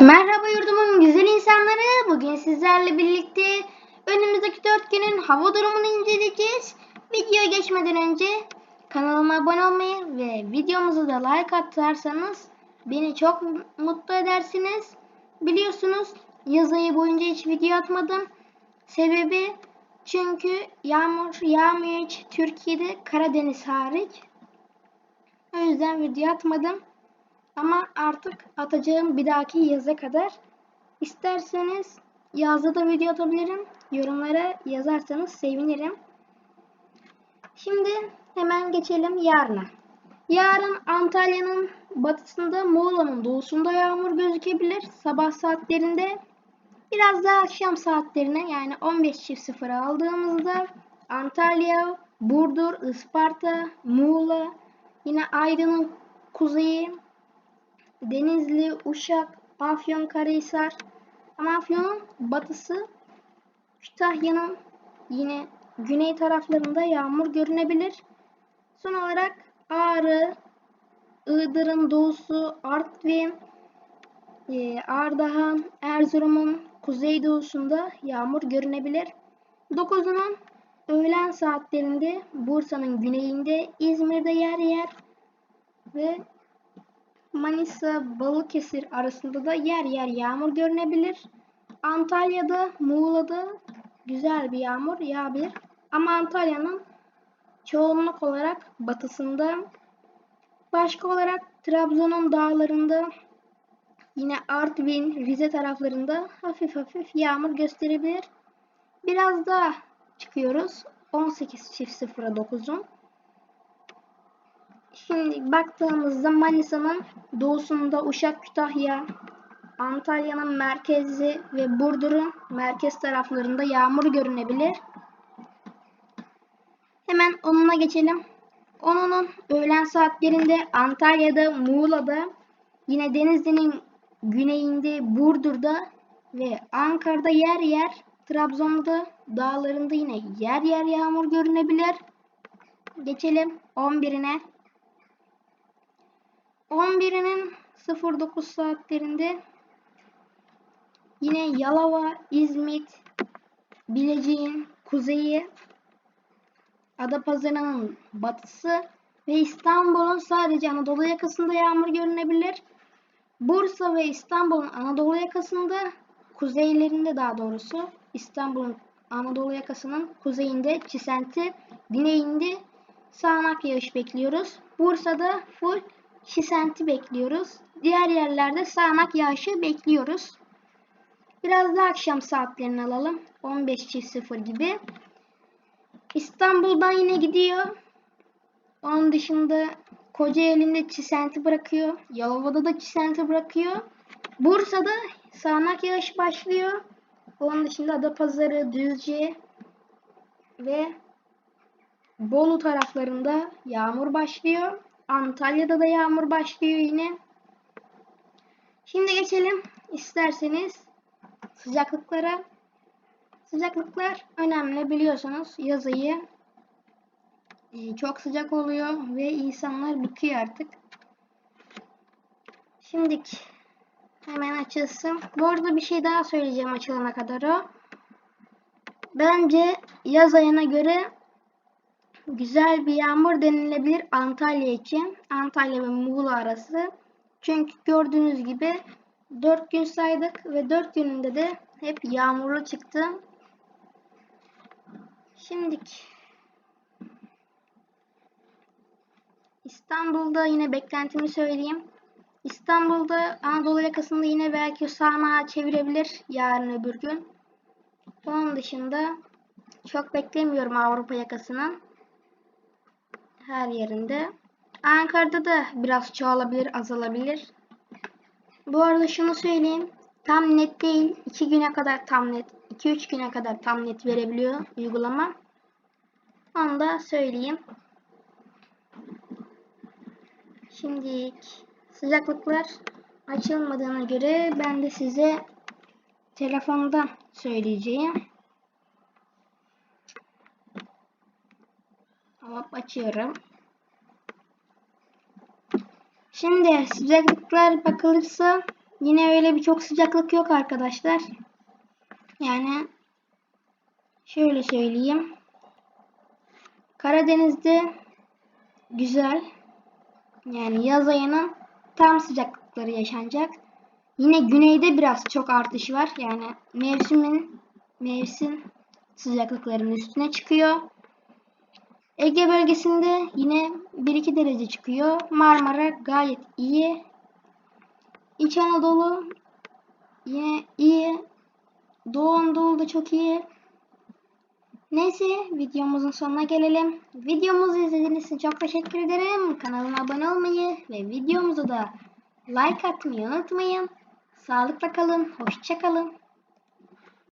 Merhaba yurdumun güzel insanları. Bugün sizlerle birlikte önümüzdeki dört günün hava durumunu inceleyeceğiz. Videoya geçmeden önce kanalıma abone olmayı ve videomuzu da like atarsanız beni çok mutlu edersiniz. Biliyorsunuz yaz ayı boyunca hiç video atmadım. Sebebi çünkü yağmur yağmıyor hiç Türkiye'de Karadeniz hariç. O yüzden video atmadım. Ama artık atacağım bir dahaki yaza kadar. İsterseniz yazda da video atabilirim. Yorumlara yazarsanız sevinirim. Şimdi hemen geçelim yarına. Yarın Antalya'nın batısında, Muğla'nın doğusunda yağmur gözükebilir. Sabah saatlerinde biraz daha akşam saatlerine yani 15.00 aldığımızda Antalya, Burdur, Isparta, Muğla, yine Aydın'ın kuzeyi, Denizli, Uşak, Afyonkarahisar, Afyon'un batısı, Kütahya'nın yine güney taraflarında yağmur görünebilir. Son olarak Ağrı, Iğdır'ın doğusu, Artvin, e, Ardahan, Erzurum'un kuzeydoğusunda yağmur görünebilir. 9'unun öğlen saatlerinde Bursa'nın güneyinde, İzmir'de yer yer ve Manisa, Balıkesir arasında da yer yer yağmur görünebilir. Antalya'da, Muğla'da güzel bir yağmur yağabilir. Ama Antalya'nın çoğunluk olarak batısında, başka olarak Trabzon'un dağlarında, yine Artvin, Rize taraflarında hafif hafif yağmur gösterebilir. Biraz daha çıkıyoruz. 18.09'un. Şimdi baktığımızda Manisa'nın doğusunda Uşak, Kütahya, Antalya'nın merkezi ve Burdur'un merkez taraflarında yağmur görünebilir. Hemen onuna geçelim. Onunun öğlen saatlerinde Antalya'da, Muğla'da, yine Denizli'nin güneyinde, Burdur'da ve Ankara'da yer yer, Trabzon'da dağlarında yine yer yer yağmur görünebilir. Geçelim 11'ine. 11'inin 09 saatlerinde yine Yalova, İzmit, Bilecik'in kuzeyi, Adapazarı'nın batısı ve İstanbul'un sadece Anadolu yakasında yağmur görünebilir. Bursa ve İstanbul'un Anadolu yakasında, kuzeylerinde daha doğrusu İstanbul'un Anadolu yakasının kuzeyinde Çisenti, güneyinde sağanak yağış bekliyoruz. Bursa'da full Çisenti bekliyoruz. Diğer yerlerde sağanak yağışı bekliyoruz. Biraz da akşam saatlerini alalım. 15.00 gibi. İstanbul'dan yine gidiyor. Onun dışında Kocaeli'nde çisenti bırakıyor. Yalova'da da çisenti bırakıyor. Bursa'da sağanak yağış başlıyor. Onun dışında Adapazarı, Düzce ve Bolu taraflarında yağmur başlıyor. Antalya'da da yağmur başlıyor yine. Şimdi geçelim isterseniz sıcaklıklara. Sıcaklıklar önemli biliyorsunuz yaz ayı e, çok sıcak oluyor ve insanlar bıkıyor artık. Şimdi hemen açılsın. Bu arada bir şey daha söyleyeceğim açılana kadar o. Bence yaz ayına göre güzel bir yağmur denilebilir Antalya için. Antalya ve Muğla arası. Çünkü gördüğünüz gibi 4 gün saydık ve 4 gününde de hep yağmurlu çıktı. Şimdi İstanbul'da yine beklentimi söyleyeyim. İstanbul'da Anadolu yakasında yine belki sağanağa çevirebilir yarın öbür gün. Onun dışında çok beklemiyorum Avrupa yakasının her yerinde. Ankara'da da biraz çoğalabilir, azalabilir. Bu arada şunu söyleyeyim. Tam net değil. 2 güne kadar tam net. 2-3 güne kadar tam net verebiliyor uygulama. Onu da söyleyeyim. Şimdi sıcaklıklar açılmadığına göre ben de size telefondan söyleyeceğim. Hop açıyorum. Şimdi sıcaklıklar bakılırsa yine öyle bir çok sıcaklık yok arkadaşlar. Yani şöyle söyleyeyim. Karadeniz'de güzel. Yani yaz ayının tam sıcaklıkları yaşanacak. Yine güneyde biraz çok artış var. Yani mevsimin mevsim sıcaklıklarının üstüne çıkıyor. Ege bölgesinde yine 1-2 derece çıkıyor. Marmara gayet iyi. İç Anadolu yine iyi. Doğu Anadolu da çok iyi. Neyse videomuzun sonuna gelelim. Videomuzu izlediğiniz için çok teşekkür ederim. Kanalıma abone olmayı ve videomuzu da like atmayı unutmayın. Sağlıkla kalın. Hoşça kalın.